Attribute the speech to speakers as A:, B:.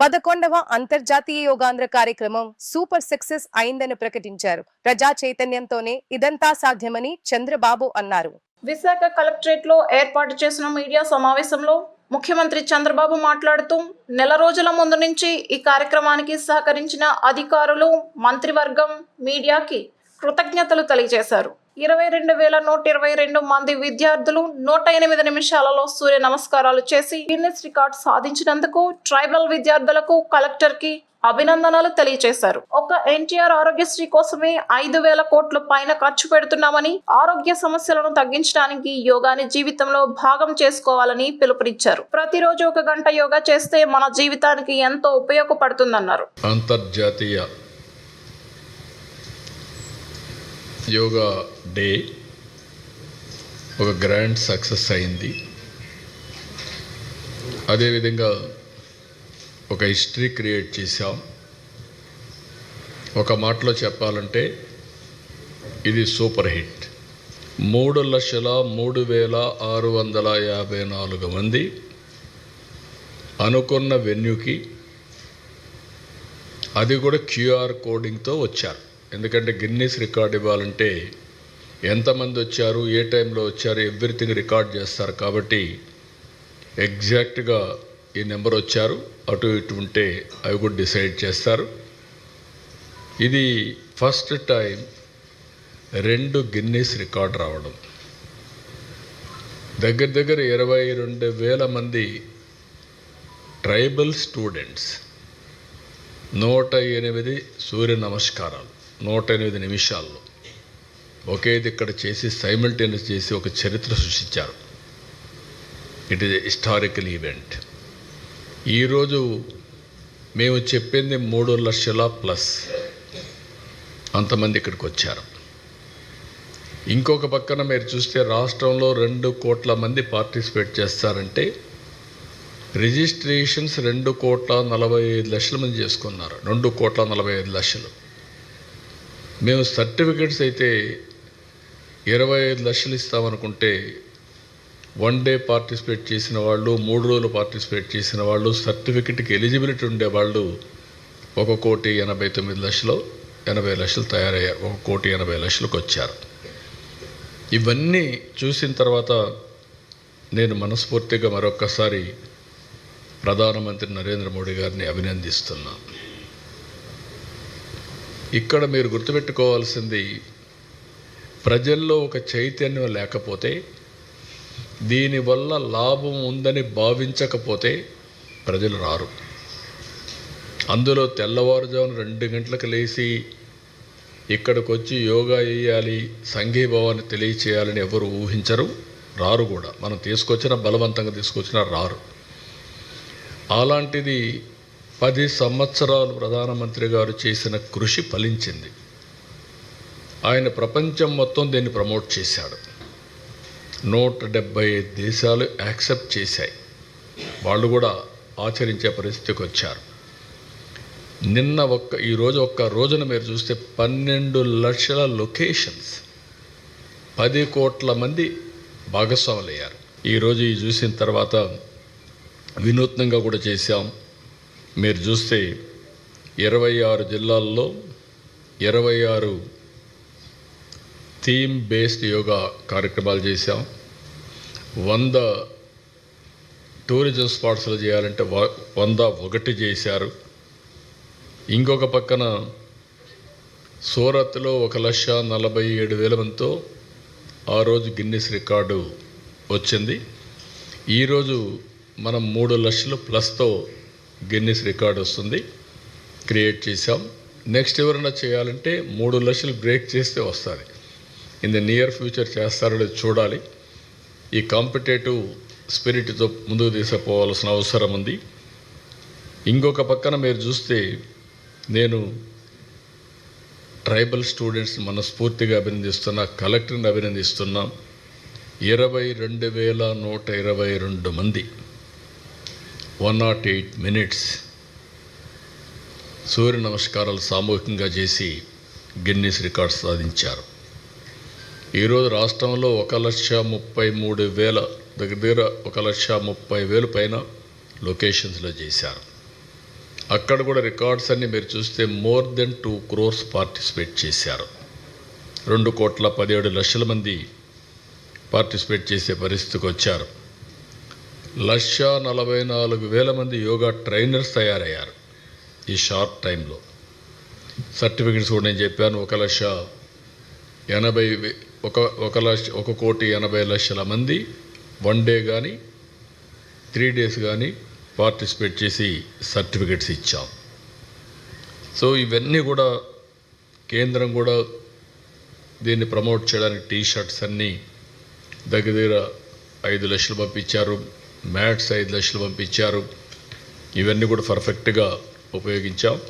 A: పదకొండవ అంతర్జాతీయ యోగాంధ్ర కార్యక్రమం సూపర్ సక్సెస్ అయిందని ప్రకటించారు. ప్రజా చైతన్యంతోనే ఇదంతా సాధ్యమని చంద్రబాబు అన్నారు.
B: విశాఖ కలెక్టరేట్లో ఏర్పాటు చేసిన మీడియా సమావేశంలో ముఖ్యమంత్రి చంద్రబాబు మాట్లాడుతూ నెల రోజుల ముందు నుంచి ఈ కార్యక్రమానికి సహకరించిన అధికారులు మంత్రివర్గం మీడియాకి కృతజ్ఞతలు తెలియజేశారు. ఇరవై రెండు వేల నూట ఇరవై రెండు మంది విద్యార్థులు నూట ఎనిమిది నిమిషాలలో సూర్య నమస్కారాలు చేసి గిన్నెస్ రికార్డ్ సాధించినందుకు ట్రైబల్ విద్యార్థులకు కలెక్టర్కి అభినందనలు తెలియజేశారు. ఒక ఎన్టీఆర్ ఆరోగ్యశ్రీ కోసమే ఐదు వేల కోట్ల పైన ఖర్చు పెడుతున్నామని ఆరోగ్య సమస్యలను తగ్గించడానికి యోగాని జీవితంలో భాగం చేసుకోవాలని పిలుపునిచ్చారు. ప్రతిరోజు ఒక గంట యోగా చేస్తే మన జీవితానికి ఎంతో ఉపయోగపడుతుందన్నారు.
C: అంతర్జాతీయ యోగా డే ఒక గ్రాండ్ సక్సెస్ అయింది. అదేవిధంగా ఒక హిస్టరీ క్రియేట్ చేశాం. ఒక మాటలో చెప్పాలంటే ఇది సూపర్ హిట్. మూడు లక్షల మూడు వేల ఆరు వందల యాభై నాలుగు మంది అనుకున్న వెన్యూకి అది కూడా క్యూఆర్ కోడింగ్తో వచ్చారు. ఎందుకంటే గిన్నీస్ రికార్డ్ ఇవ్వాలంటే ఎంతమంది వచ్చారు ఏ టైంలో వచ్చారు ఎవ్రీథింగ్ రికార్డ్ చేస్తారు. కాబట్టి ఎగ్జాక్ట్గా ఈ నెంబర్ వచ్చారు అటు ఇటు ఉంటే అవి కూడా డిసైడ్ చేస్తారు. ఇది ఫస్ట్ టైం రెండు గిన్నీస్ రికార్డ్ రావడం. దగ్గర దగ్గర ఇరవై రెండు వేల మంది ట్రైబల్ స్టూడెంట్స్ నూట ఎనిమిది సూర్య నమస్కారాలు. నూట ఎనిమిది నిమిషాల్లో ఒకేది ఇక్కడ చేసి సైమిల్టేనియస్ చేసి ఒక చరిత్ర సృష్టించారు. ఇట్ ఈస్ హిస్టారికల్ ఈవెంట్ ఈరోజు మేము చెప్పింది మూడు లక్షల ప్లస్ అంతమంది ఇక్కడికి వచ్చారు. ఇంకొక పక్కన మీరు చూస్తే రాష్ట్రంలో రెండు కోట్ల మంది పార్టిసిపేట్ చేస్తారంటే రిజిస్ట్రేషన్స్ రెండు కోట్ల నలభై ఐదు లక్షల మంది చేసుకున్నారు. రెండు కోట్ల నలభై ఐదు లక్షలు. మేము సర్టిఫికెట్స్ అయితే ఇరవై ఐదు లక్షలు ఇస్తామనుకుంటే వన్ డే పార్టిసిపేట్ చేసిన వాళ్ళు మూడు రోజులు పార్టిసిపేట్ చేసిన వాళ్ళు సర్టిఫికెట్కి ఎలిజిబిలిటీ ఉండే వాళ్ళు ఒక కోటి ఎనభై తొమ్మిది లక్షలు ఎనభై లక్షలు తయారయ్యారు. ఒక కోటి ఎనభై లక్షలకు వచ్చారు. ఇవన్నీ చూసిన తర్వాత నేను మనస్ఫూర్తిగా మరొక్కసారి ప్రధానమంత్రి నరేంద్ర మోడీ గారిని అభినందిస్తున్నాను. ఇక్కడ మీరు గుర్తుపెట్టుకోవాల్సింది ప్రజల్లో ఒక చైతన్యం లేకపోతే దీనివల్ల లాభం ఉందని భావించకపోతే ప్రజలు రారు. అందులో తెల్లవారుజామున రెండు గంటలకు లేచి ఇక్కడికి వచ్చి యోగా వేయాలి సంఘీభావాన్ని తెలియచేయాలని ఎవరు ఊహించరు రారు కూడా. మనం తీసుకొచ్చిన బలవంతంగా తీసుకొచ్చినా రారు. అలాంటిది పది సంవత్సరాలు ప్రధానమంత్రి గారు చేసిన కృషి ఫలించింది. ఆయన ప్రపంచం మొత్తం దీన్ని ప్రమోట్ చేశాడు. నూట డెబ్బై ఐదు దేశాలు యాక్సెప్ట్ చేశాయి. వాళ్ళు కూడా ఆచరించే పరిస్థితికి వచ్చారు. నిన్న ఒక్క ఈరోజు ఒక్క రోజున మీరు చూస్తే పన్నెండు లక్షల లొకేషన్స్. పది కోట్ల మంది భాగస్వాములయ్యారు. ఈరోజు ఈ చూసిన తర్వాత వినూత్నంగా కూడా చేశాం. మీరు చూస్తే ఇరవై ఆరు జిల్లాల్లో ఇరవై ఆరు థీమ్ బేస్డ్ యోగా కార్యక్రమాలు చేశాం. వంద టూరిజం స్పాట్స్లో చేయాలంటే వ- వంద ఒకటి చేశారు. ఇంకొక పక్కన సూరత్లో ఒక లక్ష నలభై ఏడు వేల మందితో ఆ రోజు గిన్నిస్ రికార్డు వచ్చింది. ఈరోజు మనం మూడు లక్షలు ప్లస్తో గిన్నిస్ రికార్డ్ వస్తుంది. క్రియేట్ చేసాం నెక్స్ట్ ఎవరైనా చేయాలంటే మూడు లక్షలు బ్రేక్ చేస్తే వస్తుంది. ఇన్ ద నియర్ ఫ్యూచర్ చేస్తారో చూడాలి. ఈ కాంపిటేటివ్ స్పిరిట్తో ముందుకు తీసుకుపోవాల్సిన అవసరం ఉంది. ఇంకొక పక్కన మీరు చూస్తే నేను ట్రైబల్ స్టూడెంట్స్ మనస్ఫూర్తిగా అభినందిస్తున్నా కలెక్టర్ని అభినందిస్తున్నాం. ఇరవై రెండు వేల నూట ఇరవై రెండు మంది. వన్ నాట్ ఎయిట్ మినిట్స్ సూర్య నమస్కారాలు సామూహికంగా చేసి గిన్నీస్ రికార్డ్ సాధించారు. ఈరోజు రాష్ట్రంలో ఒక లక్ష ముప్పై మూడు వేల దగ్గర దగ్గర ఒక లక్ష ముప్పై వేలు పైన లొకేషన్స్లో చేశారు. అక్కడ కూడా రికార్డ్స్ అన్ని మీరు చూస్తే more than two crores participate చేశారు. రెండు కోట్ల పదిహేడు లక్షల మంది పార్టిసిపేట్ చేసే పరిస్థితికి వచ్చారు. లక్ష నలభై నాలుగు వేల మంది యోగా ట్రైనర్స్ తయారయ్యారు ఈ షార్ట్ టైంలో. సర్టిఫికెట్స్ కూడా నేను చెప్పాను ఒక లక్ష ఎనభై ఒక ఒక లక్ష ఒక కోటి ఎనభై లక్షల మంది వన్ డే కానీ త్రీ డేస్ కానీ పార్టిసిపేట్ చేసి సర్టిఫికెట్స్ ఇచ్చాం. సో ఇవన్నీ కూడా కేంద్రం కూడా దీన్ని ప్రమోట్ చేయడానికి టీ షర్ట్స్ అన్నీ దగ్గర దగ్గర ఐదు లక్షలు పంపించారు. మ్యాట్స్ ఐదు లక్షలు పంపించారు ఇవన్నీ కూడా పర్ఫెక్ట్గా ఉపయోగించాం.